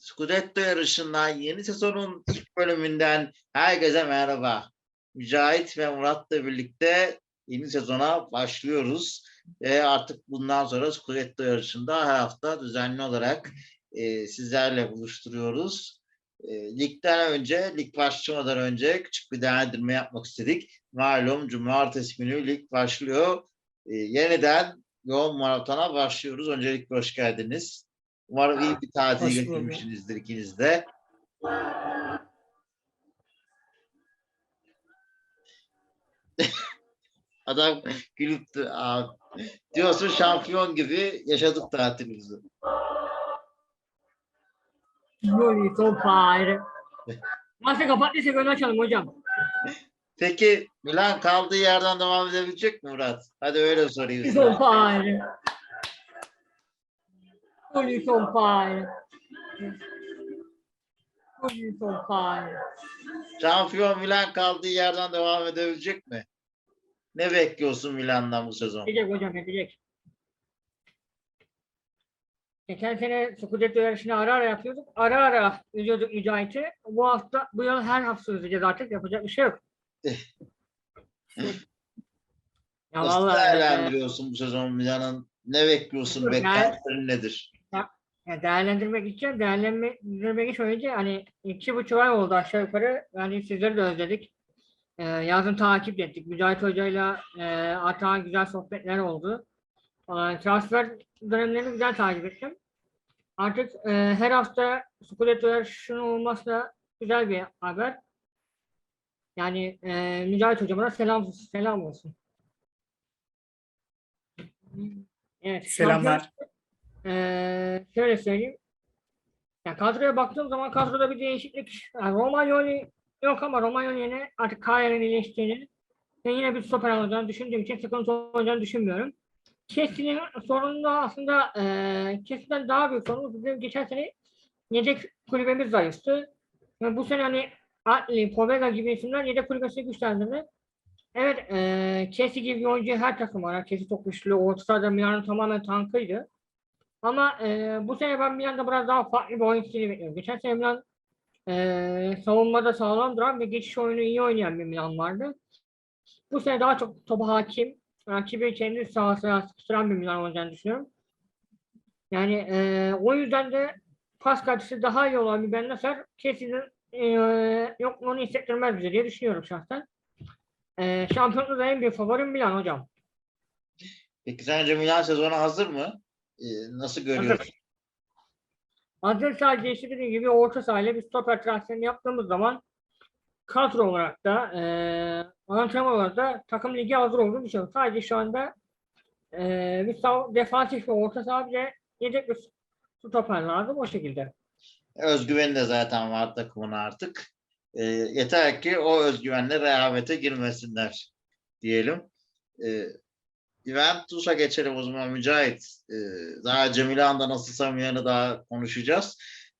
Scudetto yarışından yeni sezonun ilk bölümünden herkese merhaba. Mücahit ve Murat'la birlikte yeni sezona başlıyoruz. Ve artık bundan sonra Scudetto yarışında her hafta düzenli olarak e, sizlerle buluşturuyoruz. E, ligden önce, lig başlamadan önce küçük bir değerlendirme yapmak istedik. Malum cumartesi günü lig başlıyor. E, yeniden yoğun maratona başlıyoruz. Öncelikle hoş geldiniz. Umarım iyi bir tatil geçirmişsinizdir ikiniz de. Adam gülüp Aa, diyorsun şampiyon gibi yaşadık tatilimizi. Son fire. Maçı kapattıysa gönül açalım hocam. Peki Milan kaldığı yerden devam edebilecek mi Murat? Hadi öyle sorayım Yuri sana. son fire. Fire. Yuri son fire. Şampiyon Milan kaldığı yerden devam edebilecek mi? Ne bekliyorsun Milan'dan bu sezon? Edecek hocam edecek. Geçen sene Scudetto yarışını ara ara yapıyorduk. Ara ara üzüyorduk Mücahit'i. Bu hafta, bu yıl her hafta üzeceğiz artık. Yapacak bir şey yok. ya Nasıl vallahi, değerlendiriyorsun bu sezon Milan'ın? Ne bekliyorsun? Yani- Beklentilerin nedir? Ya değerlendirmek için değerlendirmek için önce hani iki buçuk ay oldu aşağı yukarı. Yani sizleri de özledik. Ee, yazın takip ettik. Mücahit Hoca'yla e, hatta güzel sohbetler oldu. Ee, transfer dönemlerini güzel takip ettim. Artık e, her hafta Scudetto yarışının olması da güzel bir haber. Yani e, Mücahit Hocama da selam, selam olsun. Evet, Selamlar. Ee, şöyle söyleyeyim. Ya kadroya baktığım zaman kadroda bir değişiklik. Yani Romagnoli yok ama Romagnoli'nin artık kariyerinin iyileştiğini ve yine bir stoper alacağını düşündüğüm için sıkıntı olacağını düşünmüyorum. Keskin'in sorununda aslında e, Keskin'den daha büyük sorun bizim geçen sene yedek kulübemiz zayıftı. Ve bu sene hani Atli, Povega gibi isimler yedek kulübesini güçlendirdi. Evet, e, Kesi gibi bir oyuncu her takım var. Kesi çok güçlü. Orta sahada Milan'ın tamamen tankıydı. Ama e, bu sene ben Milan'da biraz daha farklı bir oyun stili bekliyorum. Geçen sene Milan e, savunmada sağlam duran ve geçiş oyunu iyi oynayan bir Milan vardı. Bu sene daha çok topa hakim, rakibi kendi sahasına sıkıştıran bir Milan olacağını düşünüyorum. Yani e, o yüzden de pas kalitesi daha iyi olan bir Ben Nasser kesin e, yokluğunu hissettirmez bize diye düşünüyorum şahsen. E, şampiyonlukta en büyük favorim Milan hocam. Peki sence Milan sezonu hazır mı? Ee, nasıl görüyorsun? Hazır sadece işte dediğim gibi orta sahayla bir stoper transferini yaptığımız zaman kadro olarak da eee antrenman olarak da takım ligi hazır olduğu bir şey. yok. Sadece şu anda eee bir sav- defansif ve orta saha bir de yedek bir stoper lazım o şekilde. Özgüveni de zaten var takımın artık. Ee, yeter ki o özgüvenle rehavete girmesinler diyelim. Ee, Juventus'a geçelim o zaman Mücahit. Ee, daha Cemilan'da nasılsa Milan'ı daha konuşacağız.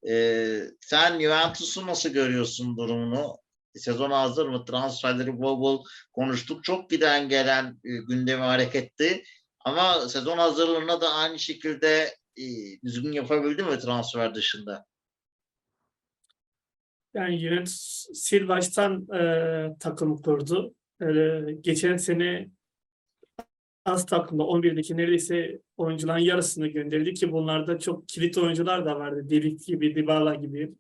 Ee, sen Juventus'u nasıl görüyorsun durumunu? Sezon hazır mı? Transferleri bol bol konuştuk. Çok giden gelen e, gündemi hareketti. Ama sezon hazırlığına da aynı şekilde e, düzgün yapabildi mi transfer dışında? Yani Juventus sil baştan e, takım kurdu. E, geçen sene az takımda 11'deki neredeyse oyuncuların yarısını gönderdi ki bunlarda çok kilit oyuncular da vardı. Delik gibi, Dybala gibi.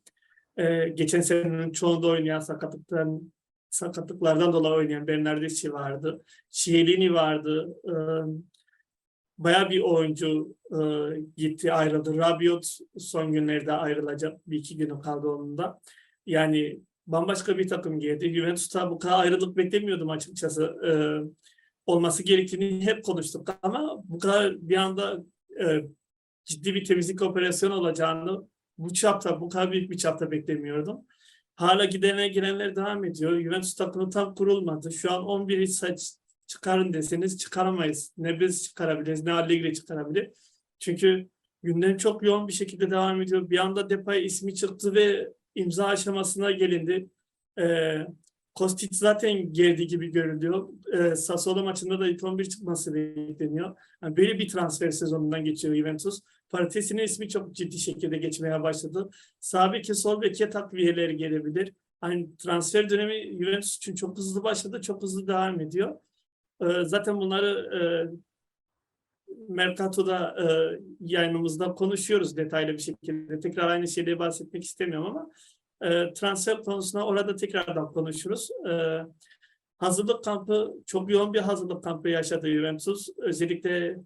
E, geçen senenin çoğunda oynayan sakatlıktan sakatlıklardan dolayı oynayan Bernardeschi vardı. Chiellini vardı. E, bayağı bir oyuncu e, gitti ayrıldı. Rabiot son günlerde ayrılacak. Bir iki günü kaldı onun da. Yani bambaşka bir takım geldi. Juventus'ta bu kadar ayrılık beklemiyordum açıkçası. E, olması gerektiğini hep konuştuk ama bu kadar bir anda e, ciddi bir temizlik operasyonu olacağını bu çapta, bu kadar büyük bir çapta beklemiyordum. Hala gidene girenler devam ediyor. Juventus takımı tam kurulmadı. Şu an 11'i saç çıkarın deseniz çıkaramayız. Ne biz çıkarabiliriz, ne Allegri çıkarabilir. Çünkü gündem çok yoğun bir şekilde devam ediyor. Bir anda Depay ismi çıktı ve imza aşamasına gelindi. Ee, Kostic zaten geldi gibi görülüyor. Ee, Sassuolo maçında da ilk 11 çıkması bekleniyor. Yani böyle bir transfer sezonundan geçiyor Juventus. paritesinin ismi çok ciddi şekilde geçmeye başladı. Sağ beke sol beke takviyeleri gelebilir. Hani transfer dönemi Juventus için çok hızlı başladı, çok hızlı devam ediyor. Ee, zaten bunları e, Mercato'da e, yayınımızda konuşuyoruz detaylı bir şekilde. Tekrar aynı şeyleri bahsetmek istemiyorum ama e, transfer konusuna orada tekrardan konuşuruz. E, hazırlık kampı, çok yoğun bir hazırlık kampı yaşadı Juventus. Özellikle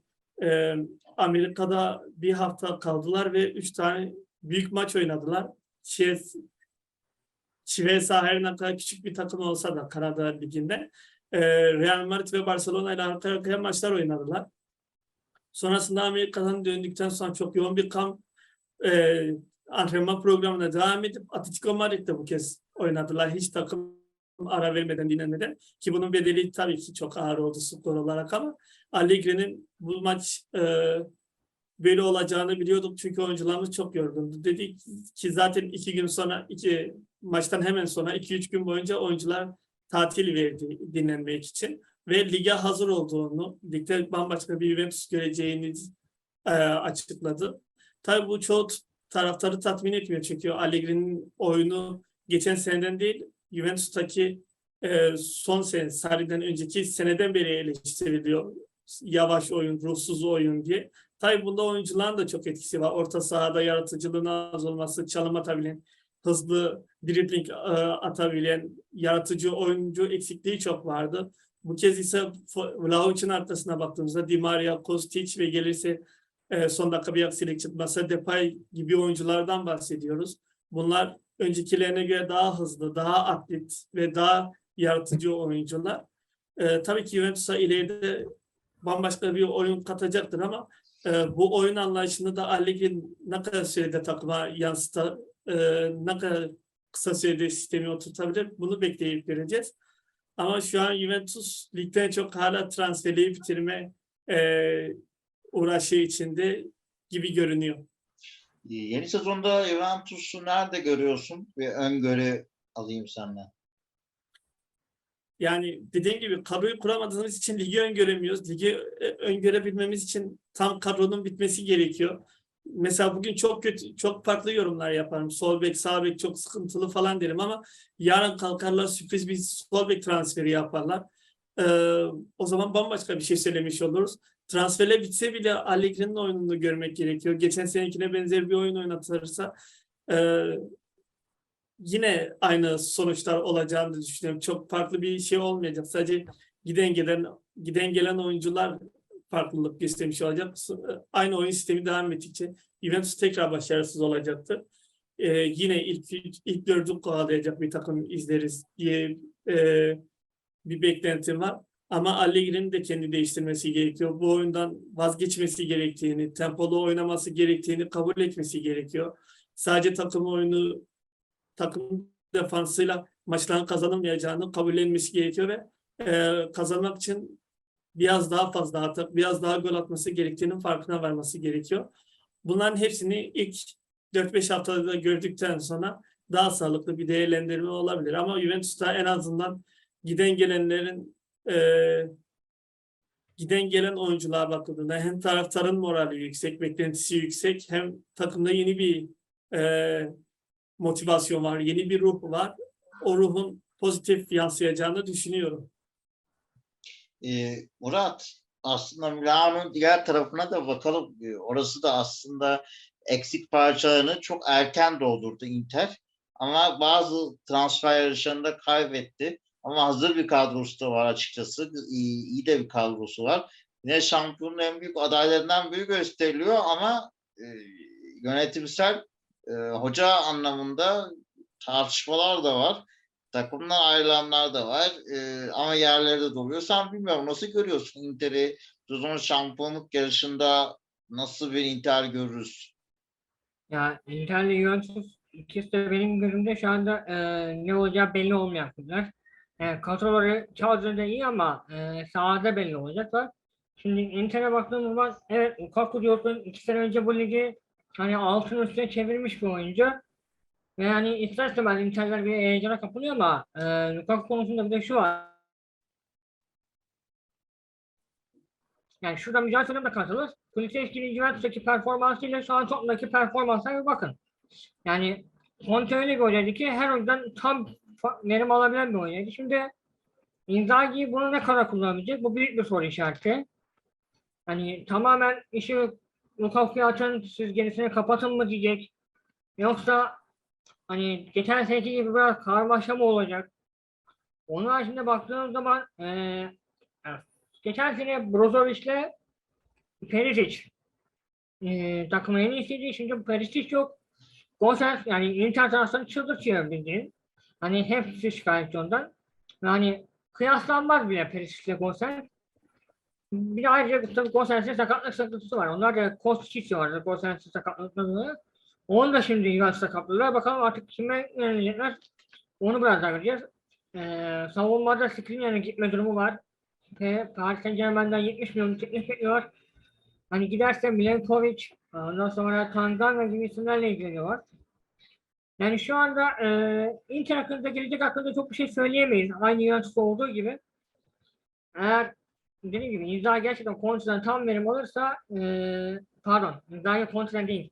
e, Amerika'da bir hafta kaldılar ve üç tane büyük maç oynadılar. Chies, Chivesa her ne kadar küçük bir takım olsa da Kanada Ligi'nde e, Real Madrid ve Barcelona ile arka arkaya maçlar oynadılar. Sonrasında Amerika'dan döndükten sonra çok yoğun bir kamp e, antrenman programına devam edip Atletico Madrid'de bu kez oynadılar. Hiç takım ara vermeden dinlenmeden ki bunun bedeli tabii ki çok ağır oldu skor olarak ama Allegri'nin bu maç e, böyle olacağını biliyorduk çünkü oyuncularımız çok yorgundu. Dedik ki zaten iki gün sonra iki maçtan hemen sonra iki üç gün boyunca oyuncular tatil verdi dinlenmek için ve lige hazır olduğunu, ligde bambaşka bir Juventus göreceğini e, açıkladı. Tabii bu çoğu taraftarı tatmin etmiyor çünkü Allegri'nin oyunu geçen seneden değil, Juventus'taki e, son sene, Sarri'den önceki seneden beri eleştiriliyor. Yavaş oyun, ruhsuz oyun diye. Tabii bunda oyuncuların da çok etkisi var. Orta sahada yaratıcılığın az olması, çalım atabilen, hızlı dribbling e, atabilen, yaratıcı oyuncu eksikliği çok vardı. Bu kez ise Vlahovic'in arkasına baktığımızda Di Maria, Kostic ve gelirse e, son dakika bir aksilik çıkmasa Depay gibi oyunculardan bahsediyoruz. Bunlar öncekilerine göre daha hızlı, daha atlet ve daha yaratıcı oyuncular. E, tabii ki Juventus'a ileride bambaşka bir oyun katacaktır ama e, bu oyun anlayışını da Allegri ne kadar sürede takıma yansıta, e, ne kadar kısa sürede sistemi oturtabilir bunu bekleyip göreceğiz. Ama şu an Juventus ligden çok hala transferleri bitirme e, uğraşı içinde gibi görünüyor. Ee, Yeni sezonda Juventus'u nerede görüyorsun? Bir öngörü alayım senden. Yani dediğim gibi kadroyu kuramadığımız için ligi öngöremiyoruz. Ligi e, öngörebilmemiz için tam kadronun bitmesi gerekiyor. Mesela bugün çok kötü, çok farklı yorumlar yaparım. Sol bek, sağ bek çok sıkıntılı falan derim ama yarın kalkarlar sürpriz bir sol bek transferi yaparlar. Ee, o zaman bambaşka bir şey söylemiş oluruz. Transferle bitse bile Allegri'nin oyununu görmek gerekiyor. Geçen senekine benzer bir oyun oynatırsa e, yine aynı sonuçlar olacağını düşünüyorum. Çok farklı bir şey olmayacak. Sadece giden gelen giden gelen oyuncular farklılık göstermiş olacak. Aynı oyun sistemi devam ettikçe Juventus tekrar başarısız olacaktır. Ee, yine ilk ilk dördü kovalayacak bir takım izleriz diye e, bir beklentim var. Ama Allegri'nin de kendi değiştirmesi gerekiyor. Bu oyundan vazgeçmesi gerektiğini, tempolu oynaması gerektiğini kabul etmesi gerekiyor. Sadece takım oyunu takım defansıyla maçların kazanılmayacağını kabullenmesi gerekiyor ve e, kazanmak için biraz daha fazla atıp biraz daha gol atması gerektiğinin farkına varması gerekiyor. Bunların hepsini ilk 4-5 haftada gördükten sonra daha sağlıklı bir değerlendirme olabilir. Ama Juventus'ta en azından giden gelenlerin e, giden gelen oyunculara bakıldığında hem taraftarın morali yüksek, beklentisi yüksek hem takımda yeni bir e, motivasyon var, yeni bir ruh var. O ruhun pozitif yansıyacağını düşünüyorum. Ee, Murat, aslında Milano'nun diğer tarafına da bakalım. Orası da aslında eksik parçalarını çok erken doldurdu Inter. Ama bazı transfer yarışlarında kaybetti. Ama hazır bir kadrosu da var açıkçası. İyi, iyi de bir kadrosu var. Yine şampiyonun en büyük adaylarından biri gösteriliyor ama e, yönetimsel e, hoca anlamında tartışmalar da var. Takımdan ayrılanlar da var. E, ama yerleri de doluyor. Sen bilmiyorum nasıl görüyorsun Inter'i? Sezon şampiyonluk yarışında nasıl bir Inter görürüz? Ya Inter'le Juventus ikisi de benim gözümde şu anda e, ne olacağı belli olmayan kulüpler. E, kadroları Çağrı'da iyi ama e, sahada belli olacaklar. Şimdi Inter'e baktığımız zaman evet Lukaku diyorsun iki sene önce bu ligi hani altın üstüne çevirmiş bir oyuncu. Ve yani ister istemez Inter'ler bir heyecana kapılıyor ama e, Lukaku konusunda bir de şu var. yani şurada Mücahit Hocam da katılır. Kulisevski'nin Juventus'taki performansıyla şu an Tottenham'daki performansına bir bakın. Yani Conte öyle bir hocaydı ki her oyundan tam verim alabilen bir oyuncuydu. Şimdi Inzaghi bunu ne kadar kullanabilecek? Bu büyük bir soru işareti. Hani tamamen işi Lukaku'ya açın, siz kapatın mı diyecek. Yoksa hani geçen seneki gibi biraz karmaşa mı olacak? Onun haricinde baktığınız zaman evet, geçen sene Brozovic'le Perisic eee takımın en iyisiydi. Şimdi Perisic yok. Gosens yani Inter taraftarını çıldırtıyor bildiğin. Hani hepsi şikayetçi ondan. Yani kıyaslanmaz bile Perisic'le Gosens. Bir de ayrıca tabii Gosens'in sakatlık sıkıntısı var. Onlar da Kostic'i vardı. Gosens'in sakatlıkları. Onu da şimdi Juventus sakatlılar. Bakalım artık kime yönelecekler. Onu biraz daha göreceğiz. Ee, savunmada Skriniar'ın gitme durumu var. Ve Paris Saint Germain'den 70 milyon teklif bekliyor. Hani giderse Milenkovic, ondan sonra Tanganga gibi isimlerle ilgileniyorlar. Yani şu anda e, Inter hakkında, gelecek hakkında çok bir şey söyleyemeyiz. Aynı Juventus olduğu gibi. Eğer dediğim gibi imza gerçekten Conte'den tam verim alırsa e, pardon imzayı Conte'den değil.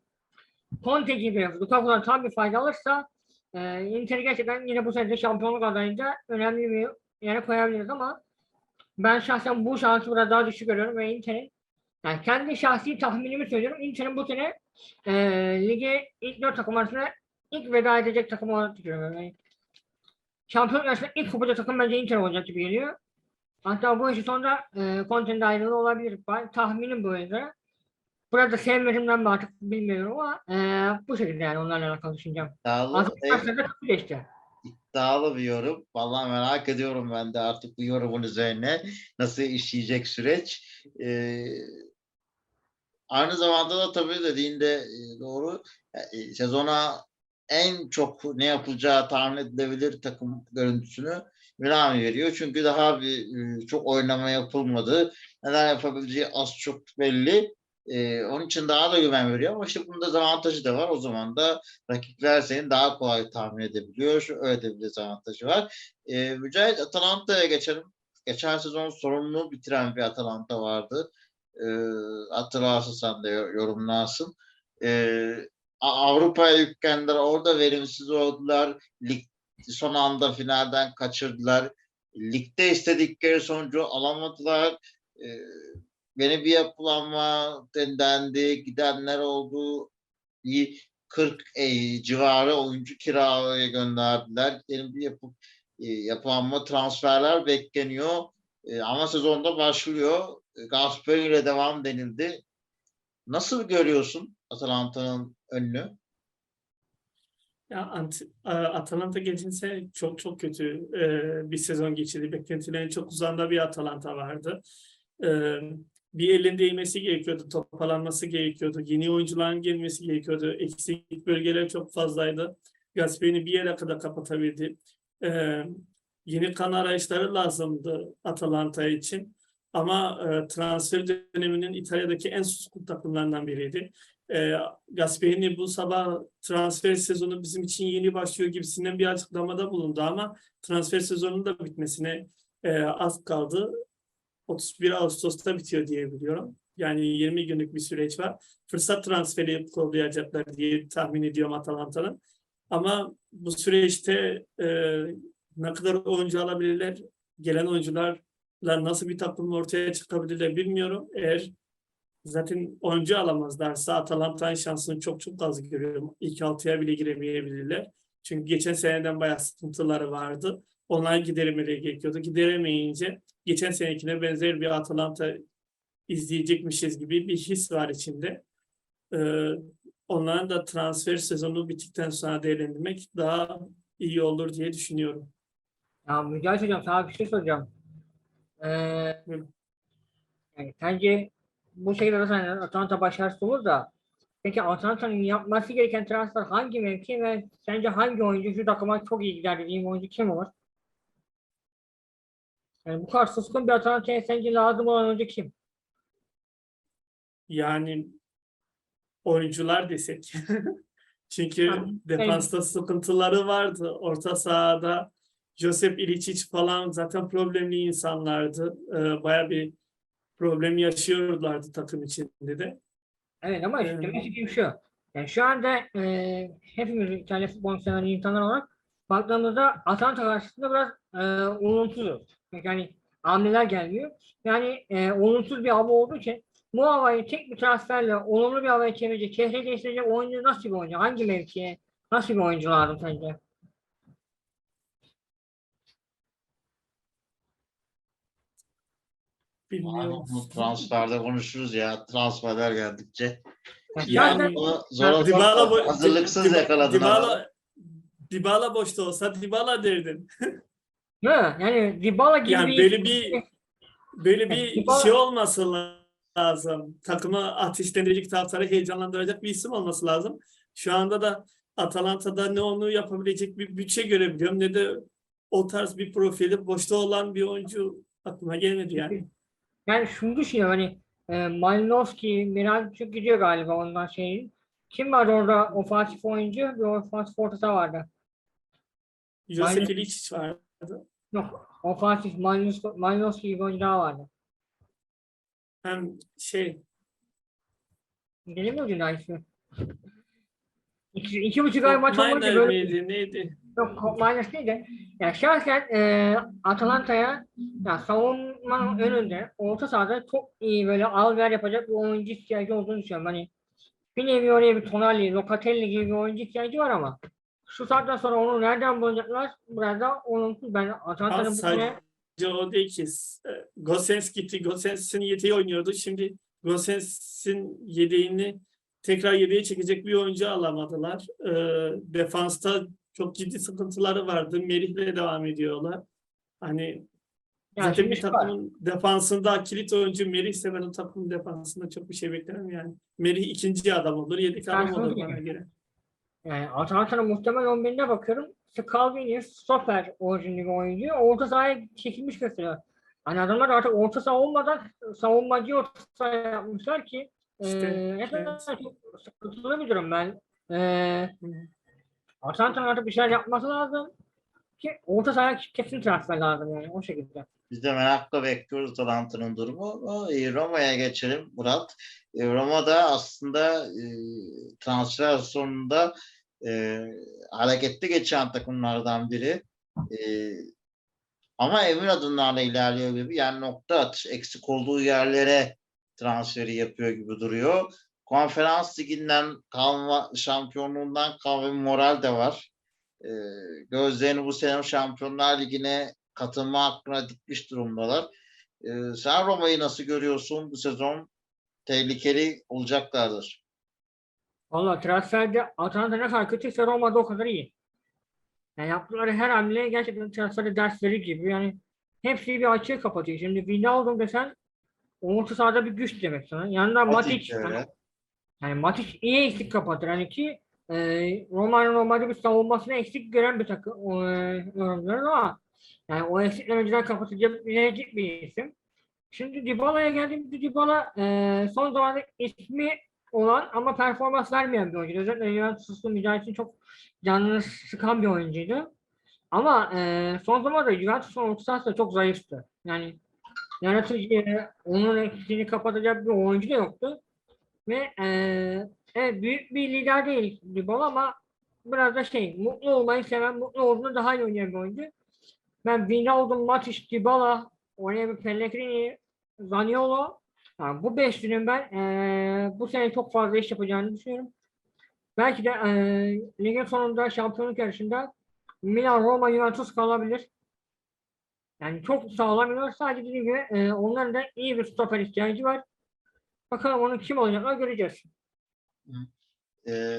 Conte gibi Lukaku'dan tam bir fayda alırsa e, Inter'i gerçekten yine bu sene şampiyonluk adayında önemli bir yere koyabiliriz ama ben şahsen bu şansı biraz daha düşük görüyorum ve Inter'in yani kendi şahsi tahminimi söylüyorum. Inter'in bu sene e, lige ilk dört takım arasında ilk veda edecek takım olarak düşünüyorum. Yani, şampiyonluk arasında ilk kupacı takım bence Inter olacak gibi geliyor. Hatta bu işi sonra e, Conte'nin de ayrılığı olabilir. Tahminim bu yönde. Burada sevmediğimden mi artık bilmiyorum ama e, bu şekilde yani onlarla alakalı düşüneceğim. İddialı, e, geçti. iddialı bir yorum. Vallahi merak ediyorum ben de artık bu yorumun üzerine nasıl işleyecek süreç. Ee, aynı zamanda da tabii dediğinde e, doğru e, sezona en çok ne yapılacağı tahmin edilebilir takım görüntüsünü Milan veriyor. Çünkü daha bir e, çok oynama yapılmadı. Neler yapabileceği az çok belli. E, onun için daha da güven veriyor ama işte bunda dezavantajı da var. O zaman da rakipler seni daha kolay tahmin edebiliyor. Şu öyle de bir dezavantajı var. E, Mücahit Atalanta'ya geçelim. Geçen sezon sorunlu bitiren bir Atalanta vardı. E, hatırlarsın sen de yo- yorumlarsın. E, A- Avrupa'ya yüklendiler. Orada verimsiz oldular. Lig son anda finalden kaçırdılar. Ligde istedikleri sonucu alamadılar. E, yeni bir yapılanma dendi. Gidenler oldu. Bir 40 e, civarı oyuncu kiraya gönderdiler. Yeni bir yapı, e, yapılanma transferler bekleniyor. E, ama sezonda başlıyor. E, Gasperi ile devam denildi. Nasıl görüyorsun Atalanta'nın önünü? Ya Ant- A- Atalanta geçen sene çok çok kötü e, bir sezon geçirdi. Beklentilerin çok uzağında bir Atalanta vardı. E, bir elin değmesi gerekiyordu, toparlanması gerekiyordu. Yeni oyuncuların gelmesi gerekiyordu. Eksik bölgeler çok fazlaydı. Gasperini bir yere kadar kapatabildi. E, yeni kan arayışları lazımdı Atalanta için. Ama e, transfer döneminin İtalya'daki en suskun takımlarından biriydi. E, Gasperini bu sabah transfer sezonu bizim için yeni başlıyor gibisinden bir açıklamada bulundu ama transfer sezonunun da bitmesine e, az kaldı. 31 Ağustos'ta bitiyor diye biliyorum. Yani 20 günlük bir süreç var. Fırsat transferi kollayacaklar diye tahmin ediyorum Atalanta'nın. Ama bu süreçte e, ne kadar oyuncu alabilirler, gelen oyuncularla nasıl bir takım ortaya çıkabilirler bilmiyorum. Eğer zaten oyuncu alamazlarsa Atalanta'nın şansını çok çok az görüyorum. İlk altıya bile giremeyebilirler. Çünkü geçen seneden bayağı sıkıntıları vardı. Onlar giderilmeleri gerekiyordu. Gideremeyince geçen senekine benzer bir Atalanta izleyecekmişiz gibi bir his var içinde. Ee, onların da transfer sezonu bittikten sonra değerlendirmek daha iyi olur diye düşünüyorum. Ya Mücahit Hocam sana bir şey soracağım. Ee, yani sence bu şekilde zaten Atalanta başarısız olur da peki Atalanta'nın yapması gereken transfer hangi mevki ve sence hangi oyuncu şu takıma çok iyi gider dediğin oyuncu kim olur? Yani bu kadar suskun bir Atalanta'ya sence lazım olan oyuncu kim? Yani oyuncular desek. Çünkü Ha, defansta sıkıntıları vardı. Orta sahada Josep İličić falan zaten problemli insanlardı. Ee, bayağı bir problem yaşıyorlardı takım içinde de. Evet ama işte Evet. demek istediğim şu. Yani şu anda e, hepimiz İtalya futbol seven insanlar olarak baktığımızda Atalanta karşısında biraz e, olumsuzuz. Yani hamleler gelmiyor. Yani e, olumsuz bir hava olduğu için bu havayı tek bir transferle olumlu bir havaya çevirecek, şehre değiştirecek oyuncu nasıl bir oyuncu? Hangi mevkiye? Nasıl bir oyuncu lazım sence? Bilmiyorum. Bu transferde konuşuruz ya. Transferler geldikçe. Yani, zor Dybala, bo- hazırlıksız Dy- yakaladın. Dybala, Dybala boşta olsa Dybala derdin. Mi? Yani Dybala gibi Yani böyle bir böyle bir Dybala- şey olması lazım. Takımı ateşlendirecek, taraftarı heyecanlandıracak bir isim olması lazım. Şu anda da Atalanta'da ne onu yapabilecek bir bütçe görebiliyorum ne de o tarz bir profili boşta olan bir oyuncu aklıma gelmedi yani. Yani şunu düşünüyorum hani e, Malinowski, Miralcik gidiyor galiba ondan şeyin. Kim vardı orada ofansif oyuncu? Bir ofansif orta saha vardı. Aynen. İliç vardı. Yok. Ofansif Malinowski, gibi oyuncu daha vardı. Hem şey Deli mi ismi? İki, iki buçuk ay maç Miner böyle miydi neydi? Yok, minus değil de. Ya şahsen e, Atalanta'ya ya savunmanın önünde orta sahada çok iyi böyle al ver yapacak bir oyuncu ihtiyacı olduğunu düşünüyorum. Hani bir nevi oraya bir Tonali, Locatelli gibi bir oyuncu ihtiyacı var ama şu saatten sonra onu nereden bulacaklar? Biraz da olumsuz. Ben Atalanta'nın bu sene Sadece o değil ki. E, Gosens gitti. Gosens'in yedeği oynuyordu. Şimdi Gosens'in yedeğini tekrar yedeğe çekecek bir oyuncu alamadılar. E, defansta çok ciddi sıkıntıları vardı. Merih'le devam ediyorlar. Hani yani zaten bir şu var. takımın defansında kilit oyuncu Merih ise ben o takımın defansında çok bir şey beklemem yani. Merih ikinci adam olur, yedek Ben adam olur bana göre. Yani Atalanta'nın muhtemel 11'ine bakıyorum. İşte Calvini, stoper orijinli bir oyuncu. Orta sahaya çekilmiş mesela. Hani adamlar artık orta saha olmadan savunmacı orta saha yapmışlar ki İşte, eee evet. gerçekten çok sıkıntılı bir durum ben. Eee Hı. Atalanta'nın artık bir şeyler yapması lazım ki orta sahaya kesin transfer lazım yani o şekilde. Biz de merakla bekliyoruz Atalanta'nın durumu. E, Roma'ya geçelim Murat. E, Roma'da aslında e, transfer sonunda e, hareketli geçen takımlardan biri. E, ama emin adımlarla ilerliyor gibi. Yani nokta atış eksik olduğu yerlere transferi yapıyor gibi duruyor. Konferans liginden kalma, şampiyonluğundan kalma bir moral de var. E, gözlerini bu sene Şampiyonlar Ligi'ne katılma hakkına dikmiş durumdalar. Ee, sen Roma'yı nasıl görüyorsun bu sezon? Tehlikeli olacaklardır. Valla transferde Atalanta ne kadar kötüyse Roma'da o kadar iyi. Yani yaptıkları her hamle gerçekten transferde ders verir gibi. Yani hepsi bir açığı kapatıyor. Şimdi Wijnaldum desen orta sahada bir güç demek sana. Yanında Matic. Yani, yani Matic iyi eksik kapatır. Hani ki e, Roma'nın normalde bir savunmasını eksik gören bir takım e, ama yani o eksikleri önceden kapatabilecek bir isim. Şimdi Dybala'ya geldiğimizde Dybala e, son zamanlarda ismi olan ama performans vermeyen bir oyuncu. Özellikle Juventus'un mücadelesini çok canını sıkan bir oyuncuydu. Ama e, son zamanlarda Juventus'un orta sahası da çok zayıftı. Yani yaratıcı, onun eksiğini kapatacak bir oyuncu da yoktu. Ve e, evet, büyük bir lider değil Dybala ama biraz da şey, mutlu olmayı seven, mutlu olduğunu daha iyi oynayan bir oyuncu. Ben Wijnaldum, Matic, Dybala, oraya bir Pellegrini, Zaniolo yani bu beşlinin ben eee, bu sene çok fazla iş yapacağını düşünüyorum. Belki de eee ligin sonunda şampiyonluk yarışında Milan, Roma, Juventus kalabilir. Yani çok sağlamıyorlar. Sadece dediğim gibi eee, onların da iyi bir stoper ihtiyacı var. Bakalım onun kim olacaklar göreceğiz. Ee,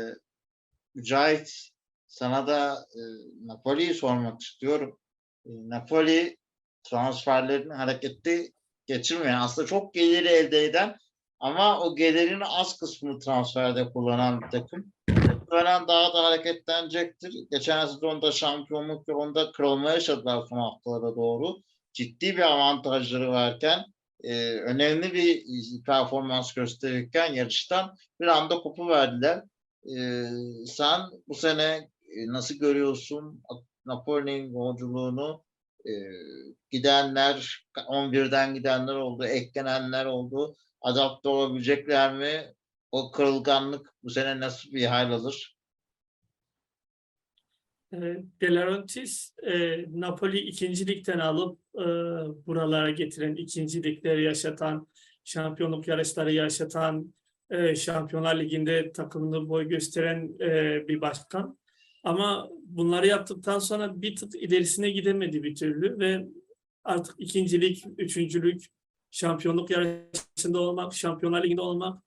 Mücahit sana da e, Napoli'yi sormak istiyorum. E, Napoli transferlerini hareketli geçirmeyen aslında çok geliri elde eden ama o gelirin az kısmını transferde kullanan bir takım. Muhtemelen daha da hareketlenecektir. Geçen sezonda şampiyonluk yolunda kırılma yaşadılar son haftalara doğru. Ciddi bir avantajları varken e, önemli bir performans gösterirken yarıştan bir anda kopu verdiler. E, sen bu sene e, nasıl görüyorsun Napoli'nin yolculuğunu? e, gidenler, 11'den gidenler oldu, eklenenler oldu. Adapte olabilecekler mi? O kırılganlık bu sene nasıl bir hal alır? De Laurentiis Napoli ikinci ligden alıp e, buralara getiren, ikinci ligleri yaşatan, şampiyonluk yarışları yaşatan, e, Şampiyonlar Ligi'nde takımını boy gösteren e, bir başkan. Ama bunları yaptıktan sonra bir tık ilerisine gidemedi bir türlü ve artık ikincilik, üçüncülük, şampiyonluk yarışında olmak, Şampiyonlar Ligi'nde olmak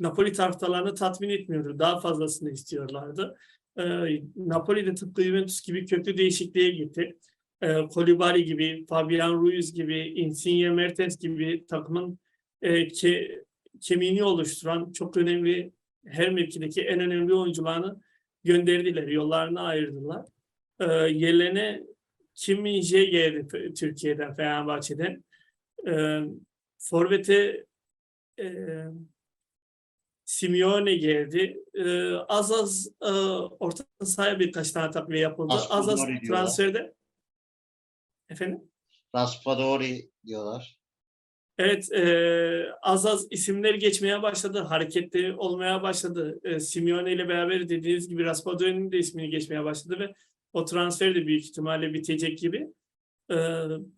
Napoli taraftarlarını tatmin etmiyordu. Daha fazlasını istiyorlardı. E, Napoli de tıpkı Juventus gibi köklü değişikliğe gitti. E, Kolibali gibi, Fabian Ruiz gibi, Insigne Mertens gibi takımın e, ke, kemiğini oluşturan çok önemli her mevkideki en önemli oyuncularını gönderdiler, yollarını ayırdılar. E, yerlerine Kim Min-jae geldi Türkiye'den, Fenerbahçe'den. E, Forvet'e e, Simeone geldi. E, az az e, orta sahaya birkaç tane takviye yapıldı. Az az diyorlar. transferde. Efendim? Raspadori diyorlar. Evet, e, az az isimler geçmeye başladı, hareketli olmaya başladı. E, Simeone ile beraber dediğiniz gibi Raspadori'nin de ismini geçmeye başladı ve o transfer de büyük ihtimalle bitecek gibi. E,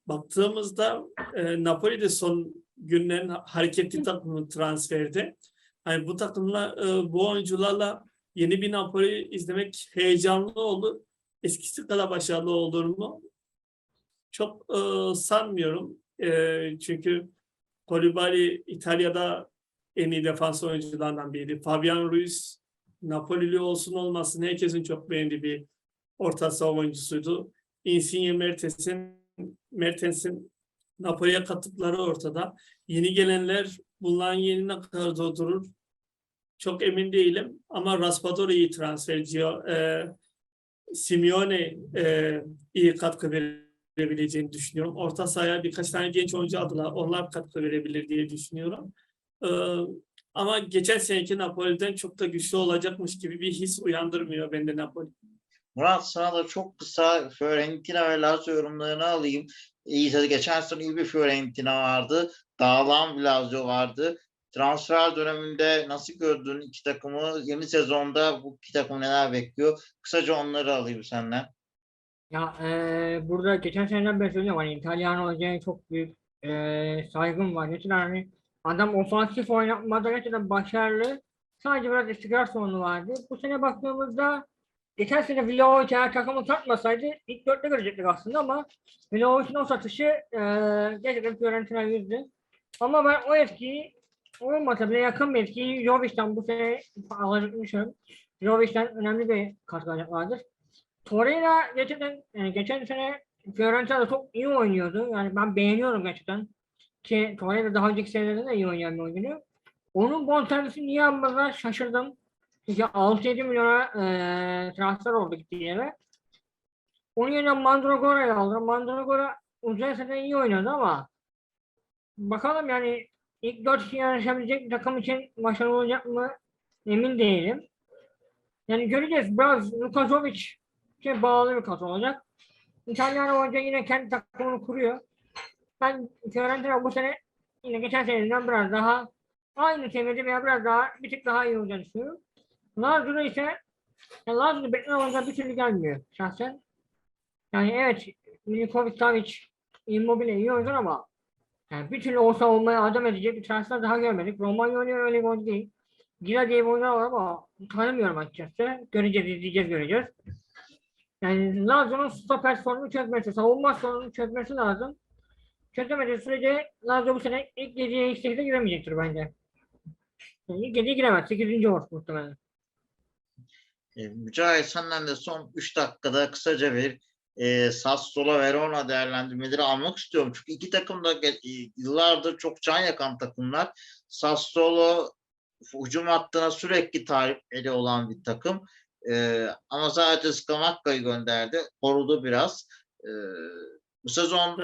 baktığımızda e, Napoli de son günlerin hareketli takımı transferde. Hani bu takımla, e, bu oyuncularla yeni bir Napoli izlemek heyecanlı oldu. Eskisi kadar başarılı olur mu? Çok e, sanmıyorum. E, çünkü Kolibali İtalya'da en iyi defans oyuncularından biriydi. Fabian Ruiz Napolili olsun olmasın herkesin çok beğendiği bir orta saha oyuncusuydu. Insigne Mertens'in Mertens'in Napoli'ye kattıkları ortada. Yeni gelenler bunların yerine kadar doldurur. Çok emin değilim ama Raspadori iyi transfer ediyor. Ee, Simeone e, iyi katkı verebileceğini düşünüyorum. Orta sahaya birkaç tane genç oyuncu aldılar. Onlar katkı verebilir diye düşünüyorum. Ee, ama geçen seneki Napoli'den çok da güçlü olacakmış gibi bir his uyandırmıyor bende Napoli. Murat sana da çok kısa Fiorentina ve Lazio yorumlarını alayım. İyi geçen sene iyi bir Fiorentina vardı. Dağılan Lazio vardı. Transfer döneminde nasıl gördün iki takımı? Yeni sezonda bu iki takım neler bekliyor? Kısaca onları alayım senden. Ya eee, burada geçen seneden beri söylüyorum hani İtalyan hocaya çok büyük eee, saygım var. Gerçekten hani adam ofansif oynatmada gerçekten başarılı. Sadece biraz istikrar sorunu vardı. Bu sene baktığımızda geçen sene Vlahovic eğer takımı satmasaydı ilk dörtte görecektik aslında ama Vlahovic'in o satışı eee gerçekten Fiorentina yüzdü. Ama ben o etkiyi olmasa bile yakın bir etkiyi Jovic'ten bu sene alacağını düşünüyorum. Jovic'ten önemli bir katkı alacaklardır. Torreira gerçekten e, geçen sene Fiorentina'da çok iyi oynuyordu. Yani ben beğeniyorum gerçekten. Ki Torreira daha önceki senelerde de iyi oynayan bir oyuncu. Onun bonservisi niye almadılar şaşırdım. Çünkü 6-7 milyona e, transfer oldu gittiği yere. Onun yerine Mandragora'yı aldı. Mandragora uzun sene iyi oynadı ama bakalım yani ilk 4 kişi yarışabilecek takım için başarılı olacak mı emin değilim. Yani göreceğiz. Biraz Lukasovic şey bağlı bir kas olacak. İtalyan hoca yine kendi takımını kuruyor. Ben Fiorentina bu sene yine geçen seneden biraz daha aynı seviyede veya biraz daha bir tık daha iyi olacağını düşünüyorum. Lazio ise yani beklenen oyuncular bir türlü gelmiyor şahsen. Yani evet Milinkovic, Savic, Immobile iyi oyuncular ama yani bir türlü o savunmaya adam edecek bir transfer daha görmedik. Romagnoli öyle bir oyuncu değil. Gira diye bir oyuncu var ama tanımıyorum açıkçası. Göreceğiz, izleyeceğiz, göreceğiz. Yani Lazio'nun stoper sorununu çözmesi, savunma sorununu çözmesi lazım. Çözemediği sürece Lazio bu sene ilk 7'ye ilk 8'e giremeyecektir bence. Yani ilk 7'ye giremez. 8. olur muhtemelen. E, Mücahit senden de son 3 dakikada kısaca bir e, Sassuolo Verona değerlendirmeleri almak istiyorum. Çünkü iki takım da e, yıllardır çok can yakan takımlar. Sassuolo hücum hattına sürekli talipleri olan bir takım. E, ama sadece Scamacca'yı gönderdi. Korudu biraz. E, bu sezon.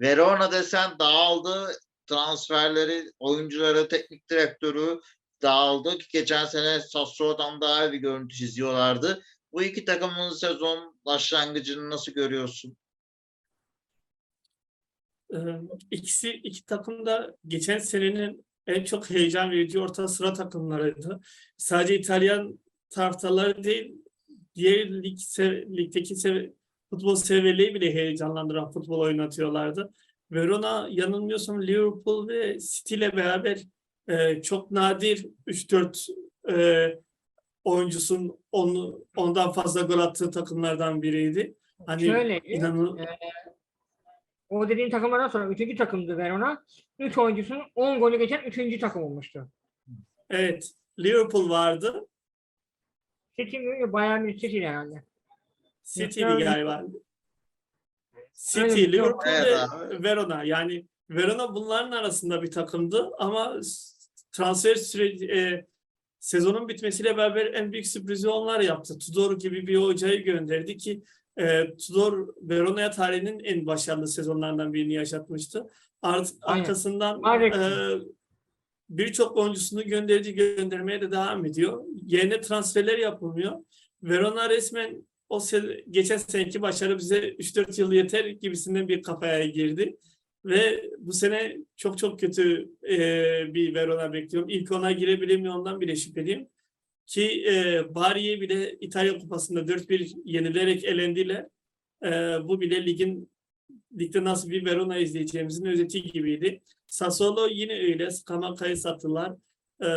Verona desen dağıldı. Transferleri, oyuncuları, teknik direktörü dağıldı. Geçen sene Sassuolo'dan daha iyi bir görüntü çiziyorlardı. Bu iki takımın sezon başlangıcını nasıl görüyorsun? Ee, İkisi iki takım da geçen senenin en çok heyecan verici orta sıra takımlarıydı. Sadece İtalyan taraftarları değil, diğer lig ligdeki sev- futbol severleri bile heyecanlandıran futbol oynatıyorlardı. Verona yanılmıyorsam Liverpool ve City ile beraber e, çok nadir 3-4 e, oyuncusun onu, ondan fazla gol attığı takımlardan biriydi. Hani Şöyle, inanın o dediğin takımlardan sonra üçüncü takımdı Verona. Üç oyuncusunun 10 golü geçen üçüncü takım olmuştu. evet Liverpool vardı. City mi? Bayern Münih City herhalde. City'di galiba. City, şey Liverpool Evet ve. Verona. Yani Verona bunların arasında bir takımdı ama transfer süreci e, sezonun bitmesiyle beraber en büyük sürprizi onlar yaptı. Tudor gibi bir hocayı gönderdi ki e, Tudor Verona'ya tarihinin en başarılı sezonlarından birini yaşatmıştı. Art, Aynen. arkasından e, birçok oyuncusunu gönderdi göndermeye de devam ediyor. Yerine transferler yapılmıyor. Verona resmen o se- geçen seneki başarı bize 3-4 yıl yeter gibisinden bir kafaya girdi. Ve bu sene çok çok kötü e, bir Verona bekliyorum. İlk ona girebilir mi ondan bile şüpheliyim. Ki e, Bari'ye bile İtalya Kupası'nda 4-1 yenilerek elendiler. E, bu bile ligin ligde nasıl bir Verona izleyeceğimizin özeti gibiydi. Sassuolo yine öyle. Scamaca'yı sattılar. E,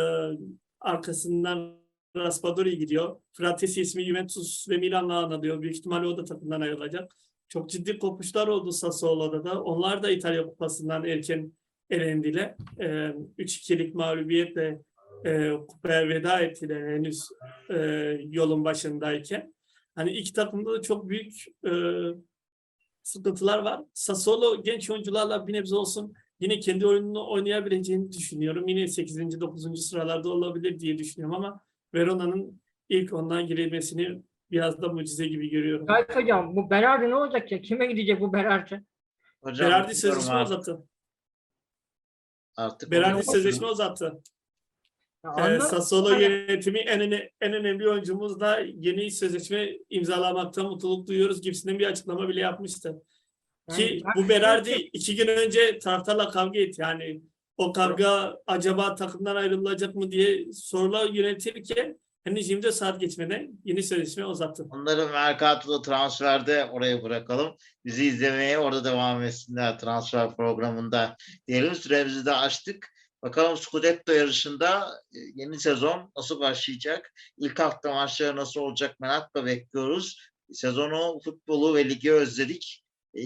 arkasından Raspadori gidiyor. Fratesi ismi Juventus ve Milan'la anılıyor. Büyük ihtimalle o da takımdan ayrılacak. Çok ciddi kopuşlar oldu Sassuolo'da da. Onlar da İtalya Kupası'ndan erken elendiler. E, 3-2'lik mağlubiyetle kupaya veda ettiler henüz e, yolun başındayken. Hani iki takımda da çok büyük e, sıkıntılar var. Sassuolo genç oyuncularla bir nebze olsun yine kendi oyununu oynayabileceğini düşünüyorum. Yine 8. 9. sıralarda olabilir diye düşünüyorum ama Verona'nın ilk ondan girilmesini biraz da mucize gibi görüyorum. Gayet hocam bu Berardi ne olacak ya? Kime gidecek bu Berardi? Hocam Berardi bilmiyorum sözleşme artık- uzattı. Artık Berardi onu- sözleşme uzattı. Ya Ee, anla- Sassuolo yönetimi en, öne- en önemli oyuncumuz da yeni sözleşme imzalamaktan mutluluk duyuyoruz gibisinden bir açıklama bile yapmıştı. Ki Yani bu Berardi iki gün önce taraftarla kavga etti. Yani o kavga acaba takımdan ayrılacak mı diye sorular yönetirken henüz 24 saat geçmeden yeni sözleşme uzattı. Onları Mercato'da transferde oraya bırakalım. Bizi izlemeye orada devam etsinler transfer programında. Diyelim süremizi de açtık. Bakalım Scudetto yarışında e, yeni sezon nasıl başlayacak? İlk hafta maçları nasıl olacak merakla bekliyoruz. Sezonu, futbolu ve ligi özledik. Ee,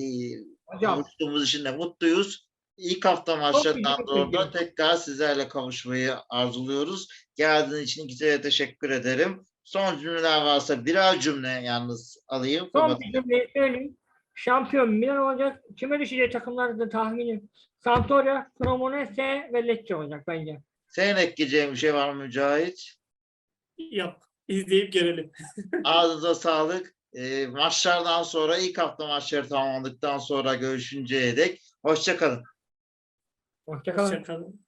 kavuştuğumuz için de mutluyuz. İlk hafta maçlarından sonra tekrar sizlerle kavuşmayı arzuluyoruz. Geldiğiniz için ikinize de teşekkür ederim. Son cümleler varsa birer cümle yalnız alayım. son bir cümle söyleyeyim. Şampiyon Milan olacak. Kime düşecek takımlar da tahminim. Sampdoria, Cremonese ve Lecce olacak bence. Senin ekleyeceğin bir şey var mı Mücahit? Yok. İzleyip görelim. Ağzınıza sağlık. Ee, maçlardan sonra ilk hafta maçları tamamlandıktan sonra görüşünceye dek hoşça kalın. Hoşçakalın. Hoşçakalın.